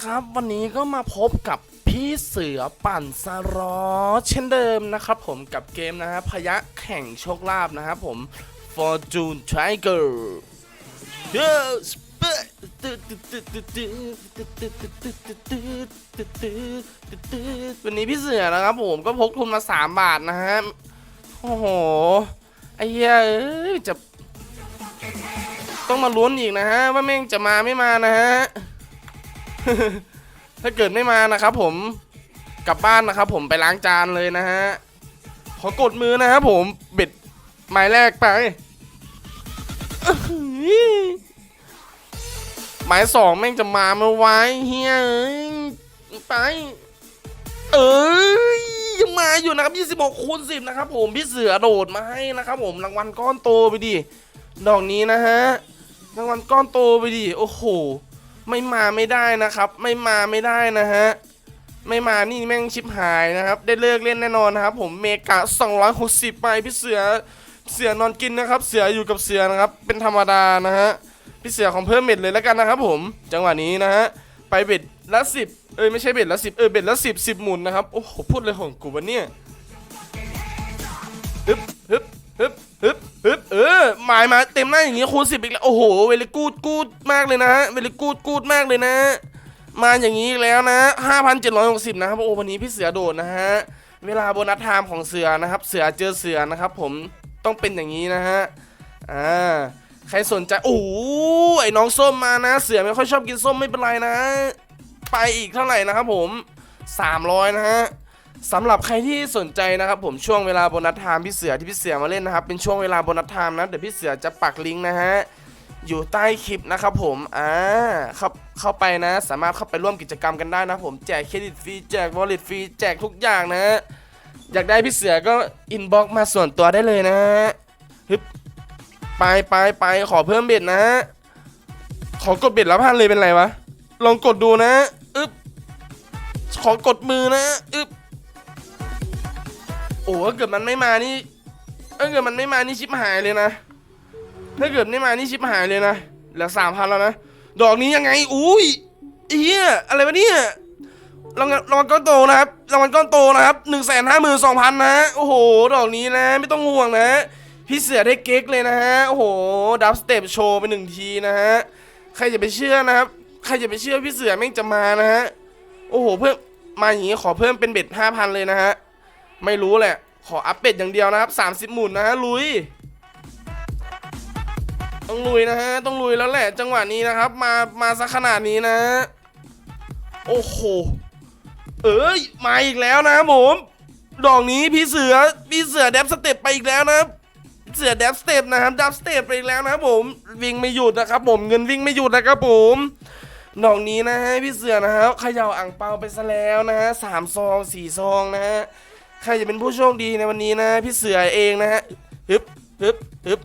นะครับ วันนี้ก็มาพบกับพี่เสือปั่นสลอเช่นเดิมนะครับผมกับเกมนะฮะพยะแข่งโชคลาภนะครับผม Fortune Tiger วันนี้พี่เสือนะครับผมก็พกทุนมา 3 บาทนะฮะ โอ้โห ไอ้เหี้ยจะต้องมาลุ้นอีกนะฮะ ว่าแม่งจะมาไม่มานะฮะ ถ้าเกิดไม่มานะครับผมกลับบ้านนะครับผมไปล้างจานเลยนะฮะ ขอกดมือนะครับผมเบ็ดหมายแรกไปหมายสองแม่งจะมาเมื่อไว้เฮ้ยไป เอ้ยยังมาอยู่นะครับ26คูณ10 นะครับผมพี่เสือโดดมาให้นะครับผมรางวัลก้อนโตไปดิดอกนี้นะฮะรางวัลก้อนโตไปดิโอ้โห ไม่มาไม่ได้นะครับ ไม่มาไม่ได้นะฮะไม่มานี่แม่งชิบหายนะครับ ได้เลิกเล่นแน่นอนนะครับ ผมเมกะ260ไปพี่เสือเสือนอนกินนะครับ เสืออยู่กับเสือนะครับ เป็นธรรมดานะฮะพี่เสือของเพิ่มเบ็ดเลยแล้วกันนะครับผม จังหวะนี้นะฮะไปเบ็ดละสิบเอ้ยไม่ใช่เบ็ดละสิบเออเบ็ดละสิบสิบหมุนนะครับโอ้โหพูดเลยของกูวะเนี่ยฮึบฮึบ ฮึบฮึบฮึบเออหมายมาเต็มหน้าอย่างงี้คูณสิบอีกแล้ว โอ้โห เวลิกูดกูดมากเลยนะฮะ เวลิกูดกูดมากเลยนะ มาอย่างนี้อีกแล้วนะ5,760นเจ็ดร้อยหกสิบนะครับโอ้วันนี้พี่เสือโดดนะฮะ เวลาโบนัสไทม์ของเสือนะครับ เสือเจอเสือนะครับ ผมต้องเป็นอย่างนี้นะฮะ อ่า ใครสนใจ โอ้ไอ้น้องส้มมานะ เสือไม่ค่อยชอบกินส้มไม่เป็นไรนะ ไปอีกเท่าไหร่นะครับผม300นะฮะ สำหรับใครที่สนใจนะครับผมช่วงเวลาโบนัสไทม์พี่เสือที่พี่เสือมาเล่นนะครับเป็นช่วงเวลาโบนัสไทม์นะเดี๋ยวพี่เสือจะปักลิงก์นะฮะอยู่ใต้คลิปนะครับผมอ่าเข้าเข้าไปนะ สามารถเข้าไปร่วมกิจกรรมกันได้นะผมแจกเครดิตฟรีแจกวอลเล็ตฟรีแจกทุกอย่างนะอยากได้พี่เสือก็อินบ็อกมาส่วนตัวได้เลยนะฮึบไปไปไปขอเพิ่มเบ็ดนะขอกดเบ็ดและพันเลยเป็นไรวะลองกดดูนะอึบขอกดมือนะอึบ อ้ถ้าเกิดมันไม่มานี่ถ้าเกิดมันไม่มานี่ชิบหายเลยนะ ถ้าเกิดไม่มานี่ชิบหายเลยนะเหลือสามพันแล้วนะ ดอกนี้ยังไง อุ้ยเฮียอะไรวะเนี่ยรางวัลรางวัลก้อนโตนะครับรางวัลก้อนโตนะครับหนึ่งแสนห้าหมื่นสองพันนะ โอ้โห ดอกนี้นะ ไม่ต้องห่วงนะ พี่เสือได้เก๊กเลยนะฮะ โอ้โห ดับสเต็ปโชว์ไปหนึ่งทีนะฮะ ใครจะไปเชื่อนะครับ ใครจะไปเชื่อพี่เสือแม่งจะมานะฮะ โอ้โห เพิ่ม มาอย่างนี้ขอเพิ่มเป็นเบ็ดห้าพันเลยนะฮะ ไม่รู้แหละ ขออัพเบ็ดอย่างเดียวนะครับสามสิบหมุนนะฮะลุย ต้องลุยนะฮะ ต้องลุยแล้วแหละจังหวะนี้นะครับ มามาสักขนาดนี้นะ โอ้โห เอ้ยมาอีกแล้วนะผมดอกนี้พี่เสือพี่เสือแดบสเต็ปไปอีกแล้วนะเสือแดบสเต็ปนะครับดับสเต็ปไปอีกแล้วนะครับผมวิ่งไม่หยุดนะครับ ผมเงินวิ่งไม่หยุดนะครับผมดอกนี้นะฮะพี่เสือนะครับเขย่าอ่างเปาไปซะแล้วนะฮะสามซองสี่ซองนะฮะ ใครจะเป็นผู้โชคดีในวันนี้นะพี่เสือเองนะฮะฮึบฮึบฮึบ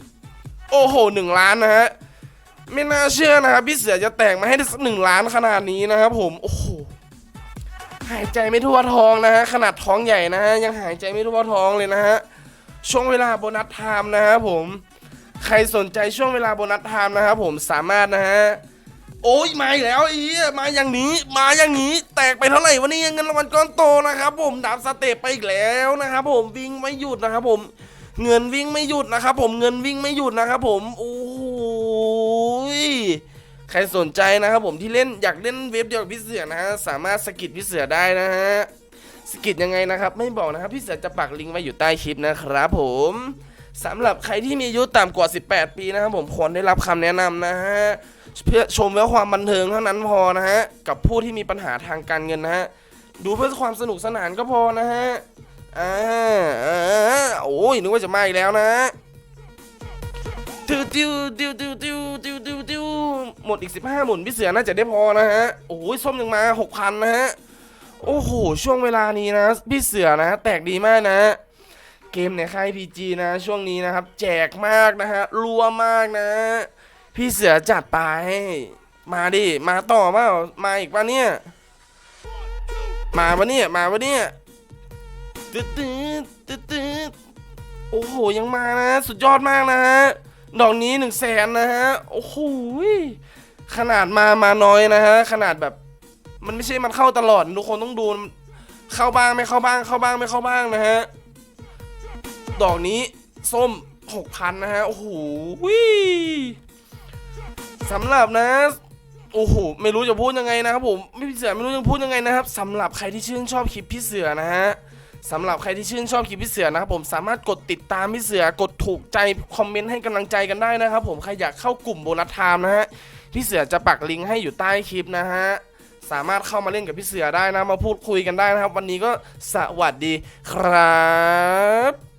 โอ้โหหนึ่งล้านนะฮะไม่น่าเชื่อนะครับพี่เสือจะแตกมาให้ได้สักหนึ่งล้านขนาดนี้นะครับผมโอ้โหหายใจไม่ทั่วท้องนะฮะขนาดท้องใหญ่นะฮะยังหายใจไม่ทั่วท้องเลยนะฮะช่วงเวลาโบนัสไทม์นะครับผม ใครสนใจช่วงเวลาโบนัสไทม์นะครับผมสามารถนะฮะ โอ้ยมาอีกแล้วไอ้เหี้ยมาอย่างนี้มาอย่างนี้ แตกไปเท่าไหร่วะเนี่ยเงินรางวัลก้อนโตนะครับ ผมดับสเตปไปอีกแล้วนะครับผมวิ่งไม่หยุดนะครับ ผมเงินวิ่งไม่หยุดนะครับผมเงินวิ่งไม่หยุดนะครับผมโอ้โหยใครสนใจนะครับผมที่เล่นอยากเล่นเว็บเดียวกับพี่เสือนะฮะสามารถสกิดพี่เสือได้นะฮะสกิดยังไงนะครับ ไม่บอกนะครับพี่เสือจะปักลิงก์ไว้อยู่ใต้คลิปนะครับผมสำหรับใครที่มีอายุต่ำกว่า 18 ปีนะครับผมควรได้รับคำแนะนำนะฮะ เพื่อชมเพื่อความบันเทิงเท่านั้นพอนะฮะ กับผู้ที่มีปัญหาทางการเงินนะฮะ ดูเพื่อความสนุกสนานก็พอนะฮะอ่าอ่าโอ้ยนึกว่าจะมาอีกแล้วนะติวติวติวติวติวติวติวติวหมดอีก 15 หมุนพี่เสือน่าจะได้พอนะฮะ โอ้ยส้มยังมา 6,000 นะฮะ โอ้โห ช่วงเวลานี้นะ พี่เสือนะ แตกดีมากนะ เกมในค่าย PG นะ ช่วงนี้นะครับ แจกมากนะฮะ รัวมากนะ พี่เสือจัดไป มาดิ มาต่อเปล่ามาอีกปะเนี่ย มาปะเนี่ย มาปะเนี่ยตืดตืดตืดตืดโอ้โห ยังมานะ สุดยอดมากนะฮะ ดอกนี้หนึ่งแสนนะฮะ โอ้โห ขนาดมามาน้อยนะฮะ ขนาดแบบ มันไม่ใช่มันเข้าตลอด ทุกคนต้องดู เข้าบ้างไม่เข้าบ้าง เข้าบ้างไม่เข้าบ้างนะฮะ ดอกนี้ส้มหกพันนะฮะ โอ้โห สำหรับนะโอ้โหไม่รู้จะพูดยังไงนะครับผมไม่พี่เสือไม่รู้จะพูดยังไงนะครับสำหรับใครที่ชื่นชอบคลิปพี่เสือนะฮะสำหรับใครที่ชื่นชอบคลิปพี่เสือนะครับผมสามารถกดติดตามพี่เสือกดถูกใจคอมเมนต์ให้กำลังใจกันได้นะครับผมใครอยากเข้ากลุ่มโบนัสไทม์นะฮะพี่เสือจะปักลิงก์ให้อยู่ใต้คลิปนะฮะสามารถเข้ามาเล่นกับพี่เสือได้นะมาพูดคุยกันได้นะครับ วันนี้ก็สวัสดีครับ